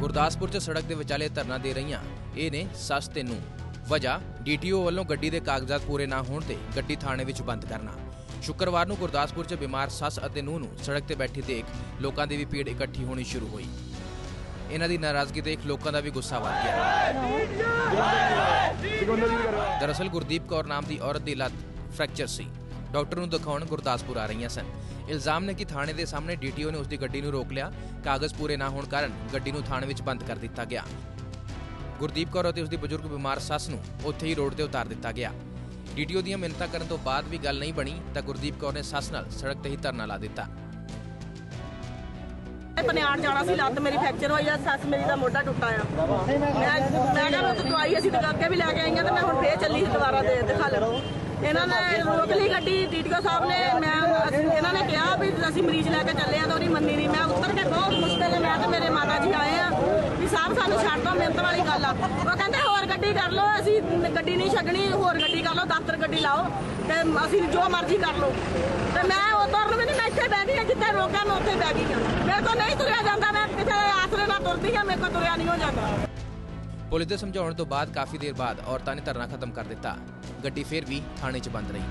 ਗੁਰਦਾਸਪੁਰ 'ਚ ਸੜਕ ਦੇ ਵਿਚਾਲੇ ਧਰਨਾ ਦੇ ਰਹੀਆਂ। ਇਹ ਨੇ ਸੱਸ ਤੇ ਨੂੰ ਵਜ੍ਹਾ ਡੀਟੀਓ ਵੱਲੋਂ ਗੱਡੀ ਦੇ ਕਾਗਜ਼ਾਤ ਪੂਰੇ ਨਾ ਹੋਣ ਤੇ ਗੱਡੀ ਥਾਣੇ ਵਿੱਚ ਬੰਦ ਕਰਨਾ। ਸ਼ੁੱਕਰਵਾਰ ਨੂੰ ਗੁਰਦਾਸਪੁਰ 'ਚ ਬਿਮਾਰ ਸੱਸ ਅਤੇ ਨੂੰਹ ਨੂੰ ਸੜਕ ਤੇ ਬੈਠੀ ਦੇਖ ਲੋਕਾਂ ਦੀ ਵੀ ਭੀੜ ਇਕੱਠੀ ਹੋਣੀ ਸ਼ੁਰੂ ਹੋਈ। ਇਹਨਾਂ ਦੀ ਨਾਰਾਜ਼ਗੀ ਦੇਖ ਲੋਕਾਂ ਦਾ ਵੀ ਗੁੱਸਾ ਵੱਧ ਗਿਆ। ਦਰਅਸਲ ਗੁਰਦੀਪ ਕੌਰ ਨਾਮ ਦੀ ਔਰਤ ਦੀ ਲੱਤ ਫ੍ਰੈਕਚਰ ਸੀ। ਡਾਕਟਰ ਨੂੰ ਦਿਖਾਉਣ ਗੁਰਦਾਸਪੁਰ ਆ ਰਹੀਆਂ ਸਨ। ਇਲਜ਼ਾਮ ਨੇ ਕਿ ਥਾਣੇ ਦੇ ਸਾਹਮਣੇ ਡੀਟੀਓ ਨੇ ਉਸ ਦੀ ਗੱਡੀ ਨੂੰ ਰੋਕ ਲਿਆ। ਕਾਗਜ਼ ਪੂਰੇ ਨਾ ਹੋਣ ਕਾਰਨ ਗੱਡੀ ਨੂੰ ਥਾਣੇ ਵਿੱਚ ਬੰਦ ਕਰ ਦਿੱਤਾ ਗਿਆ। ਗੁਰਦੀਪ ਕੌਰ ਅਤੇ ਉਸ ਦੀ ਬਜ਼ੁਰਗ ਬਿਮਾਰ ਸੱਸ ਨੂੰ ਉੱਥੇ ਹੀ ਰੋਡ ਤੇ ਉਤਾਰ ਦਿੱਤਾ ਗਿਆ। ਡੀਟੀਓ ਦੀਆਂ ਮਿੰਨਤਾਂ ਕਰਨ ਤੋਂ ਬਾਅਦ ਵੀ ਗੱਲ ਨਹੀਂ ਬਣੀ ਤਾਂ ਗੁਰਦੀਪ ਕੌਰ ਨੇ ਸੱਸ ਨਾਲ ਸੜਕ ਤੇ ਹੀ ਧਰਨਾ ਲਾ ਦਿੱਤਾ। ਪਨਿਆੜ ਜਾਣਾ ਸੀ, ਲੱਤ ਮੇਰੀ ਫ੍ਰੈਕਚਰ ਹੋਈ ਆ, ਸੱਸ ਮੇਰੀ ਦਾ ਮੋਢਾ ਟੁੱਟਾ ਆ। ਮੈਂ ਮੈਂ ਕਿਹਾ ਦਵਾਈ ਅਸੀਂ ਤਾਂ ਅੱਗੇ ਵੀ ਲੈ ਕੇ ਆਈਆਂ ਤੇ ਮੈਂ ਹੁਣ ਫੇਰ ਚੱਲੀ ਦੁਬਾਰਾ ਦੇ ਦਿਖਾ ਲੈਣਾ ਇਹਨਾਂ ਨੇ ਰੋਕ ਲਈ ਗੱਡੀ ਡੀਟੀਓ ਸਾਹਿਬ ਨੇ ਮੈਂ ਇਹਨਾਂ ਨੇ ਕਿਹਾ ਵੀ ਅਸੀਂ ਮਰੀਜ਼ ਲੈ ਕੇ ਚੱਲੇ ਆ ਤਾਂ ਉਹਦੀ ਮੰਨੀ ਨਹੀਂ। ਮੈਂ ਉੱਤਰ ਕੇ ਬਹੁਤ ਮੁਸ਼ਕਲ ਨਾਲ ਮੈਂ ਤੇ ਮੇਰੇ ਮਾਤਾ ਜੀ ਆਏ ਆ ਵੀ ਸਾਹਿਬ ਸਾਨੂੰ ਛੱਡ ਦੋ ਮਿਹਨਤ ਵਾਲੀ ਗੱਲ ਆ। ਉਹ ਕਹਿੰਦੇ ਹੋਰ ਗੱਡੀ ਕਰ ਲਓ ਅਸੀਂ ਗੱਡੀ ਨਹੀਂ ਛੱਡਣੀ ਹੋਰ ਗੱਡੀ ਕਰ ਲਓ ਦਫ਼ਤਰ ਗੱਡੀ ਲਾਓ ਤੇ ਅਸੀਂ ਜੋ ਮਰਜ਼ੀ ਕਰ ਲਓ। ਤੇ ਮੈਂ ਉਤਰਨ ਵੀ ਨਹੀਂ ਮੈਂ ਇੱਥੇ ਬਹਿ ਗਈ ਹਾਂ, ਜਿੱਥੇ ਰੋਕਿਆ ਮੈਂ ਉੱਥੇ ਬਹਿ ਗਈ ਹਾਂ। ਮੇਰੇ ਤੋਂ ਨਹੀਂ ਤੁਰਿਆ ਜਾਂਦਾ ਮੈਂ ਕਿਸੇ ਆਸਰੇ ਨਾਲ ਤੁਰਦੀ ਹਾਂ ਮੇਰੇ ਕੋਲ ਤੁਰਿਆ ਨਹੀਂ ਹੋ ਜਾਂਦਾ। ਪੁਲਿਸ ਦੇ ਸਮਝਾਉਣ ਤੋਂ ਬਾਅਦ ਕਾਫੀ ਦੇਰ ਬਾਅਦ ਔਰਤਾਂ ਨੇ ਧਰਨਾ ਖਤਮ ਕਰ ਦਿੱਤਾ। ਗੱਡੀ ਫੇਰ ਵੀ ਥਾਣੇ 'ਚ ਬੰਦ ਰਹੀ।